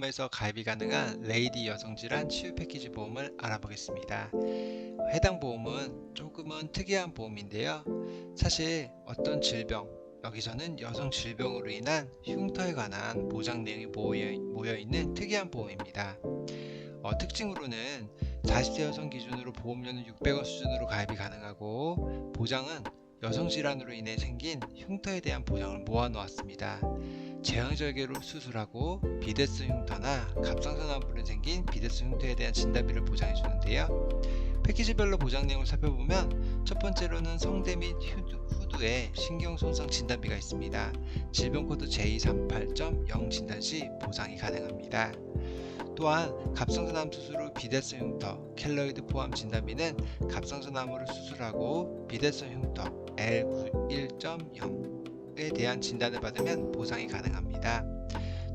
보험에서 가입이 가능한 레이디 여성질환 치유 패키지 보험을 알아보겠습니다. 해당 보험은 조금은 특이한 보험인데요. 사실 어떤 질병, 여기서는 여성 질병으로 인한 흉터에 관한 보장 내용이 모여 있는 특이한 보험입니다. 어, 특징으로는 40세 여성 기준으로 보험료는 600원 수준으로 가입이 가능하고 보장은 여성 질환으로 인해 생긴 흉터에 대한 보장을 모아놓았습니다. 제왕절개로 수술하고 비데스 흉터나 갑상선암으로 생긴 비데스 흉터에 대한 진단비를 보장해 주는데요. 패키지별로 보장 내용을 살펴보면 첫 번째로는 성대 및 후두, 후두 에 신경 손상 진단비가 있습니다. 질병 코드 J38.0 진단 시 보상이 가능합니다. 또한 갑상선암 수술 후 비대성 흉터, 켈로이드 포함 진단비는 갑상선암으로 수술하고 비대성 흉터 L91.0 에 대한 진단을 받으면 보상이 가능합니다.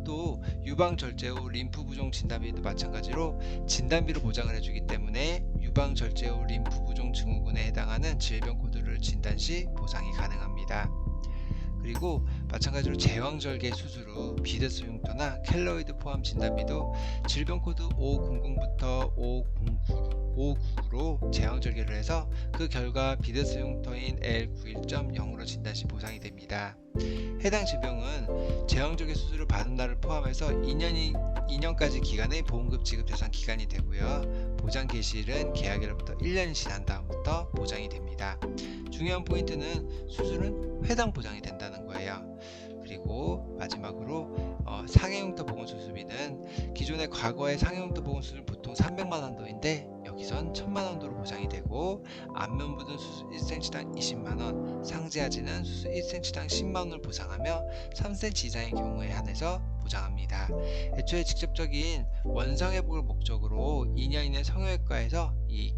또 유방 절제 후 림프 부종 진단비도 마찬가지로 진단비로 보장을 해주기 때문에 유방 절제 후 림프 부종 증후군에 해당하는 질병 코드를 진단 시 보상이 가능합니다. 그리고 마찬가지로 제왕절개 수술 후 비데스 흉터나 켈로이드 포함 진단비도 질병 코드 500부터 599 로 제왕절개를 해서 그 결과 비데스 흉터인 L91.0으로 진단 시 보상이 됩니다. 해당 질병은 제왕절개 수술을 받은 날을 포함해서 2년이 2년까지 기간의 보험급 지급 대상 기간이 되고요. 보장 개시일은 계약일로부터 1년이 지난 다음부터 보장이 됩니다. 중요한 포인트는 수술은 회당 보장이 된다는 거예요. 그리고 마지막으로 어, 상해흉터 보건 수술비는 기존의 과거의 상해흉터 보건 수술 보통 300만 원도인데 여기선 1000만 원도로 보장이 되고 안면 부분 수술 1cm당 20만 원, 상지하지는 수술 1cm당 10만 원을 보상하며 3cm 이상의 경우에 한해서 보장합니다. 애초에 직접적인 원상 회복을 목적으로 2년 이내 성형외과에서 이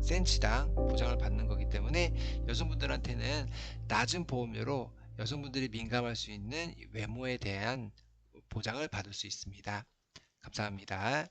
센치당 보장을 받는 거기 때문에 여성분들한테는 낮은 보험료로 여성분들이 민감할 수 있는 외모에 대한 보장을 받을 수 있습니다. 감사합니다.